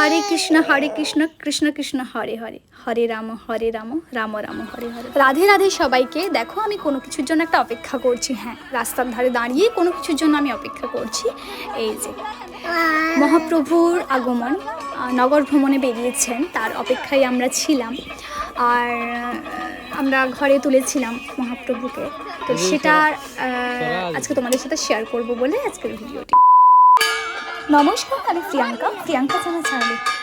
হরে কৃষ্ণ হরে কৃষ্ণ কৃষ্ণ কৃষ্ণ হরে হরে। হরে রাম হরে রাম রাম রাম হরে হরে। রাধে রাধে সবাইকে। দেখো আমি কোনো কিছুর জন্য একটা অপেক্ষা করছি। হ্যাঁ রাস্তার ধারে দাঁড়িয়ে কোনো কিছুর জন্য আমি অপেক্ষা করছি। এই যে মহাপ্রভুর আগমন নগর ভ্রমণে বেরিয়েছেন। তার অপেক্ষায় আমরা ছিলাম। আর আমরা ঘরে তুলেছিলাম মহাপ্রভুকে। তো সেটা আজকে তোমাদের সাথে শেয়ার করব বলে আজকের ভিডিওটি। নমস্কার, আমি প্রিয়াঙ্কা। প্রিয়াঙ্কা জানা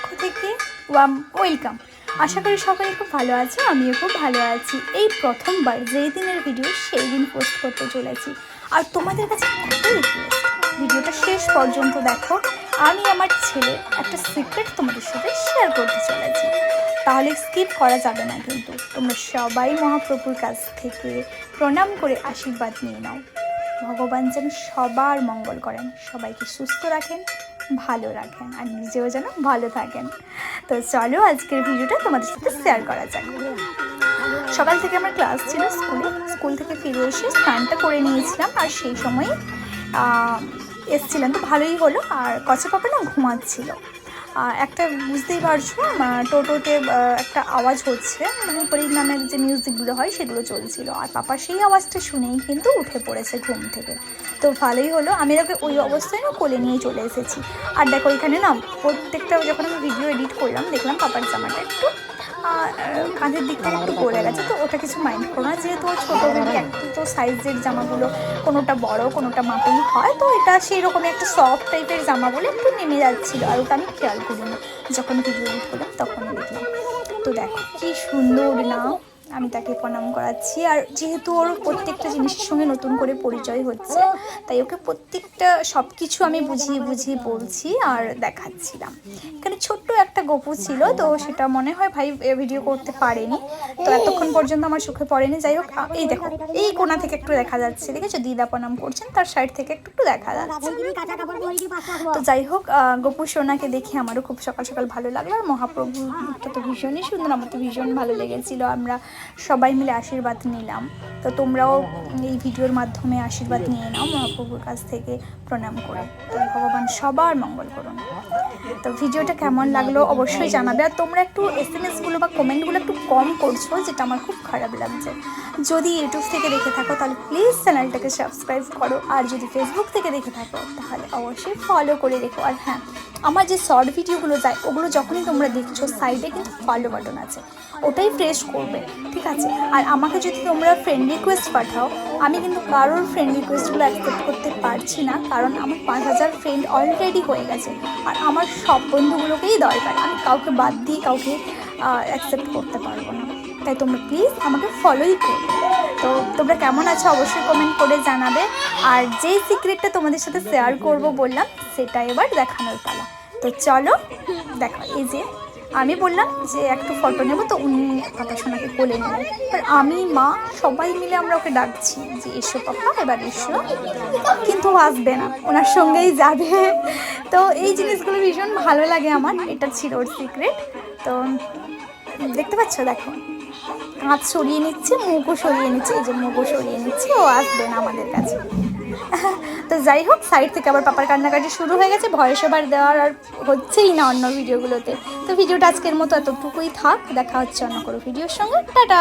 পক্ষ থেকে ওয়াম, ওয়েলকাম। আশা করি সবাই খুব ভালো আছে, আমিও খুব ভালো আছি। এই প্রথমবার, যেই দিনের ভিডিও সেই দিন পোস্ট করতে চলেছি। আর তোমাদের কাছে ভিডিওটা শেষ পর্যন্ত দেখো। আমি, আমার ছেলে, একটা সিক্রেট তোমাদের সাথে শেয়ার করতে চলেছি। তাহলে স্কিপ করা যাবে না কিন্তু। তোমরা সবাই মহাপ্রভুর কাছ থেকে প্রণাম করে আশীর্বাদ নিয়ে নাও। ভগবান যেন সবার মঙ্গল করেন, সবাইকে সুস্থ রাখেন, ভালো রাখেন আর নিজেও যেন ভালো থাকেন। তো চলো আজকের ভিডিওটা তোমাদের সাথে শেয়ার করা যাক। সকাল থেকে আমার ক্লাস ছিল স্কুলে স্কুল থেকে ফিরে এসে স্নানটা করে নিয়েছিলাম আর সেই সময় এসছিলাম তো ভালোই হলো। আর কচা পাপা না ঘুমাচ্ছিল। একটা বুঝতেই পারছ টোটোতে একটা আওয়াজ হচ্ছে। মানে পরির নামের যে মিউজিকগুলো হয়, সেগুলো চলছিল। আর পাপা সেই আওয়াজটা শুনেই কিন্তু উঠে পড়েছে ঘুম থেকে। তো ভালোই হলো, আমি ওকে ওই অবস্থায় না কোলে নিয়ে চলে এসেছি। আর দেখো ওইখানে না, প্রত্যেকটা যখন আমি ভিডিও এডিট করলাম, দেখলাম পাপার জামাটা একটু কাঁধের দিকটা থেকে একটু গড়ে গেছে তো ওটা কিছু মাইন্ড করো না যেহেতু ছোটো বেবি একটু তো সাইজের জামাগুলো কোনোটা বড় কোনোটা মাপেই হয় তো এটা সেই রকমই একটা সফট টাইপের জামা বলে একটু নেমে যাচ্ছিল আর ওটা আমি খেয়াল করিনি। যখন ভিডিও এডিট করলাম তখন দেখলাম। তো দেখো কি সুন্দর না আমি তাকে প্রণাম করাচ্ছি। আর যেহেতু ওর প্রত্যেকটা জিনিসের সঙ্গে নতুন করে পরিচয় হচ্ছে, তাই ওকে প্রত্যেকটা সব কিছু আমি বুঝিয়ে বুঝিয়ে বলছি আর দেখাচ্ছিলাম। এখানে ছোট্ট একটা গপু ছিল, তো সেটা মনে হয় ভাই ভিডিও করতে পারেনি। তো এতক্ষণ পর্যন্ত আমার চোখে পড়েনি। যাই হোক এই দেখো, এই কোণা থেকে একটু দেখা যাচ্ছে, দেখেছ? দিদা প্রণাম করছেন, তার সাইড থেকে একটু একটু দেখা যাচ্ছে। তো যাই হোক গপু সোনাকে দেখে আমারও খুব সকাল সকাল ভালো লাগল। আর মহাপ্রভুটা তো ভীষণই সুন্দর, আমার তো ভীষণ ভালো লেগেছিল। আমরা সবাই মিলে আশীর্বাদ নিলাম। তো তোমরাও এই ভিডিওর মাধ্যমে আশীর্বাদ নিয়ে নাও মহাপ্রভুর কাছ থেকে প্রণাম করে। তো ভগবান সবার মঙ্গল করুন। তো ভিডিওটা কেমন লাগল অবশ্যই জানাবে। আর তোমরা একটু এস এম এসগুলো বা কমেন্টগুলো একটু কম করছ, যেটা আমার খুব খারাপ লাগছে। যদি ইউটিউব থেকে দেখে থাকো, তাহলে প্লিজ চ্যানেলটাকে সাবস্ক্রাইব করো। আর যদি ফেসবুক থেকে দেখে থাকো, তাহলে অবশ্যই ফলো করে রেখো। আর হ্যাঁ আমার যে শর্ট ভিডিওগুলো যায়, ওগুলো যখনই তোমরা দেখছ সাইডে কিন্তু ফলো বাটন আছে। ওটাই প্রেস করবে, ঠিক আছে? আর আমাকে যদি তোমরা ফ্রেন্ড রিকোয়েস্ট পাঠাও, আমি কিন্তু কারোর ফ্রেন্ড রিকোয়েস্টগুলো অ্যাকসেপ্ট করতে পারছি না, কারণ আমার পাঁচ হাজার ফ্রেন্ড অলরেডি হয়ে গেছে। আর আমার সব বন্ধুগুলোকেই দরকার, আমি কাউকে বাদ দিয়ে কাউকে অ্যাকসেপ্ট করতে পারব না। তাই তোমরা প্লিজ আমাকে ফলোই করবে তো তোমরা কেমন আছো অবশ্যই কমেন্ট করে জানাবে। আর যেই সিক্রেটটা তোমাদের সাথে শেয়ার করব বললাম, সেটা এবার দেখানোর পালা। তো চলো, দেখো, এই যে আমি বললাম যে একটু ফটো নেব, তো উনি পাপা সোনাকে কোলে নিলেন। এবার আমি, মা, সবাই মিলে আমরা ওকে ডাকছি যে, এসো পাপা, এবার এসো। কিন্তু আসবে না, ওনার সঙ্গেই যাবে। তো এই জিনিসগুলো ভীষণ ভালো লাগে আমার, এটা ছিল ওর সিক্রেট তো দেখতে পাচ্ছ, দেখো। কাঁচ সরিয়ে নিচ্ছে, মুখও সরিয়ে নিচ্ছে, এই যে মুখও সরিয়ে নিচ্ছে, ও আসবে না আমাদের কাছে। তো যাই হোক সাইড থেকে আবার পাপার কান্নাকাটি শুরু হয়ে গেছে ভয়েস ওভার দেওয়ার আর হচ্ছেই না অন্য ভিডিওগুলোতে তো ভিডিওটা আজকের মতো এতটুকুই থাক, দেখা হচ্ছে অন্য কোনো ভিডিওর সঙ্গে। টাটা!